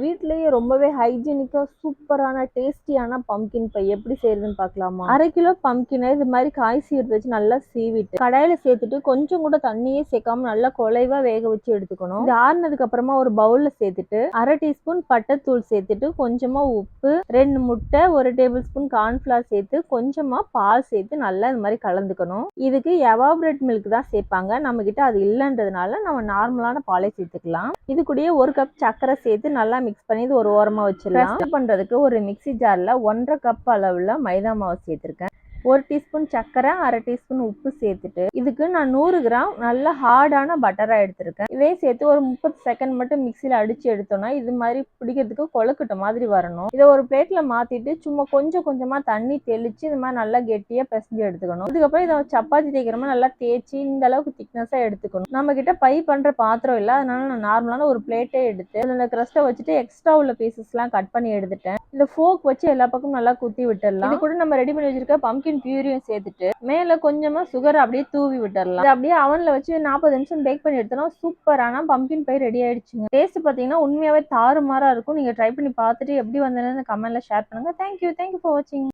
வீட்லயே ரொம்பவே ஹைஜீனிக்கா சூப்பரான டேஸ்டியான பம்கின் பை எப்படி செய்யறதுன்னு பார்க்கலாமா? அரை கிலோ பம்கினை இது மாதிரி காய் சீர்த்து வச்சு நல்லா சீவிட்டு கடையில் சேர்த்துட்டு கொஞ்சம் கூட தண்ணியே சேர்க்காம நல்லா குலைவா வேக வச்சு எடுத்துக்கணும். இது ஆறுனதுக்கு அப்புறமா ஒரு பவுல்ல சேர்த்துட்டு அரை டீஸ்பூன் பட்டைத்தூள் சேர்த்துட்டு கொஞ்சமா உப்பு ரெண்டு முட்டை ஒரு டேபிள் ஸ்பூன் கார்ன்ஃபிளவர் சேர்த்து கொஞ்சமா பால் சேர்த்து நல்லா இந்த மாதிரி கலந்துக்கணும். இதுக்கு எவாபரேட் மில்க் தான் சேர்ப்பாங்க. நம்ம கிட்ட அது இல்லைன்றதுனால நம்ம நார்மலான பாலை சேர்த்துக்கலாம். இது கூடயே ஒரு கப் சர்க்கரை சேர்த்து நல்லா மிக்ஸ் பண்ணி இது ஒரு ஓரமா வச்சிடலாம். பண்ணுறதுக்கு பண்றதுக்கு ஒரு மிக்ஸி ஜார்ல ஒன்றரை கப் அளவுல மைதா மாவு சேர்த்துருக்கேன். ஒரு டீஸ்பூன் சர்க்கரை அரை டீஸ்பூன் உப்பு சேர்த்துட்டு இதுக்கு நான் நூறு கிராம் நல்ல ஹார்டான பட்டராக எடுத்திருக்கேன். இதே சேர்த்து ஒரு முப்பது செகண்ட் மட்டும் மிக்சியில் அடித்து எடுத்தோம்னா இது மாதிரி பிடிக்கிறதுக்கு கொழுக்கட்டை மாதிரி வரணும். இதை ஒரு பிளேட்டில் மாற்றிட்டு சும்மா கொஞ்சம் கொஞ்சமாக தண்ணி தெளித்து இது மாதிரி நல்லா கெட்டியாக பிசைஞ்சு எடுத்துக்கணும். இதுக்கப்புறம் இதை சப்பாத்தி தேய்க்கிற மாதிரி நல்லா தேய்ச்சி இந்த அளவுக்கு திக்னஸாக எடுத்துக்கணும். நம்ம கிட்ட பை பண்ணுற பாத்திரம் இல்லை அதனால நான் நார்மலான ஒரு பிளேட்டே எடுத்து அதில் க்ரஸ்ட்டை கிரஸ்ட்டை வச்சுட்டு எக்ஸ்ட்ரா உள்ள பீசஸ்லாம் கட் பண்ணி எடுத்துட்டேன். இந்த ஃபோக் வச்சு எல்லா பக்கமும் நல்லா குத்தி விட்டுடலாம். இது கூட நம்ம ரெடி பண்ணி வச்சிருக்க பம்கின் பியூரியும் சேர்த்துட்டு மேல கொஞ்சமா சுகர் அப்படியே தூவி விட்டுறலாம். அப்படியே அவன்ல வச்சு நாற்பது நிமிஷம் பேக் பண்ணி எடுத்தோம்னா சூப்பரான பம்பின் பை ரெடி ஆயிடுச்சுங்க. டேஸ்ட் பாத்தீங்கன்னா உண்மையாவே தாறுமாறா இருக்கும். நீங்க ட்ரை பண்ணி பார்த்துட்டு எப்படி வந்ததுன்னு கமெண்ட்ல ஷேர் பண்ணுங்க. தேங்க்யூ தேங்க்யூ ஃபார் வாட்சிங்